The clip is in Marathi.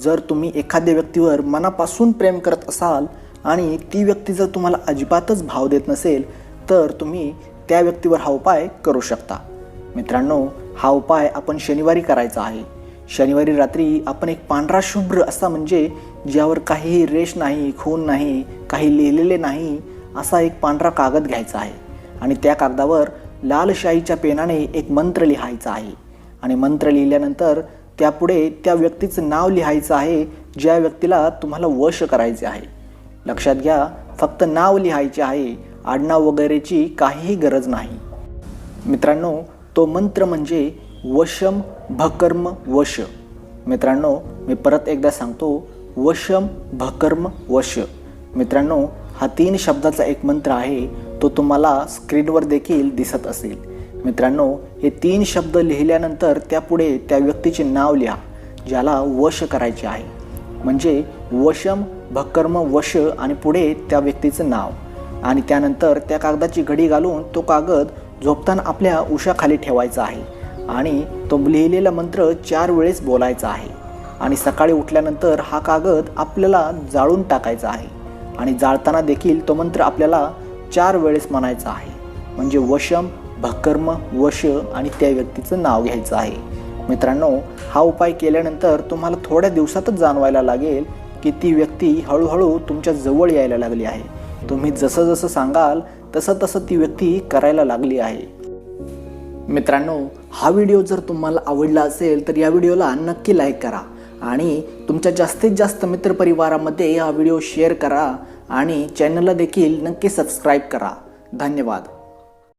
जर तुम्ही एखाद्या व्यक्तीवर मनापासून प्रेम करत असाल आणि ती व्यक्ती जर तुम्हाला अजिबातच भाव देत नसेल तर तुम्ही त्या व्यक्तीवर हा उपाय करू शकता. मित्रांनो हा उपाय आपण शनिवारी करायचा आहे. शनिवारी रात्री आपण एक पांढरा शुभ्र असा म्हणजे ज्यावर काहीही रेष नाही खून नाही काही लिहिलेले नाही असा एक पांढरा कागद घ्यायचा आहे. आणि त्या कागदावर लालशाहीच्या पेनाने एक मंत्र लिहायचा आहे. आणि मंत्र लिहिल्यानंतर त्यापुढे त्या व्यक्तीचं नाव लिहायचं आहे ज्या व्यक्तीला तुम्हाला वश करायचे आहे. लक्षात घ्या फक्त नाव लिहायचे आहे आडनाव वगैरेची काहीही गरज नाही. मित्रांनो तो मंत्र म्हणजे वशम भकर्म वश. मित्रांनो मी परत एकदा सांगतो वशम भकर्म वश. मित्रांनो हा तीन शब्दाचा एक मंत्र आहे तो तुम्हाला स्क्रीनवर देखील दिसत असेल. मित्रांनो हे तीन शब्द लिहिल्यानंतर त्यापुढे त्या व्यक्तीचे नाव लिहा ज्याला वश करायचे आहे. म्हणजे वशम भकर्म वश आणि पुढे त्या व्यक्तीचं नाव. आणि त्यानंतर त्या कागदाची घडी घालून तो कागद झोपताना आपल्या उशाखाली ठेवायचा आहे आणि तो लिहिलेला मंत्र चार वेळेस बोलायचा आहे. आणि सकाळी उठल्यानंतर हा कागद आपल्याला जाळून टाकायचा आहे. आणि जाळताना देखील तो मंत्र आपल्याला चार वेळेस म्हणायचा आहे. म्हणजे वशम भकर्म वश आणि त्या व्यक्तीचं नाव घ्यायचं आहे. मित्रांनो हा उपाय केल्यानंतर तुम्हाला थोड्या दिवसातच जाणवायला लागेल की ती व्यक्ती हळूहळू तुमच्या जवळ यायला लागली आहे. तुम्ही जसं जसं सांगाल तसं तसं ती व्यक्ती करायला लागली आहे. मित्रांनो हा व्हिडिओ जर तुम्हाला आवडला असेल तर या व्हिडिओला नक्की लाईक करा आणि तुमच्या जास्तीत जास्त मित्रपरिवारामध्ये हा व्हिडिओ शेअर करा आणि चॅनलला देखील नक्की सबस्क्राईब करा. धन्यवाद.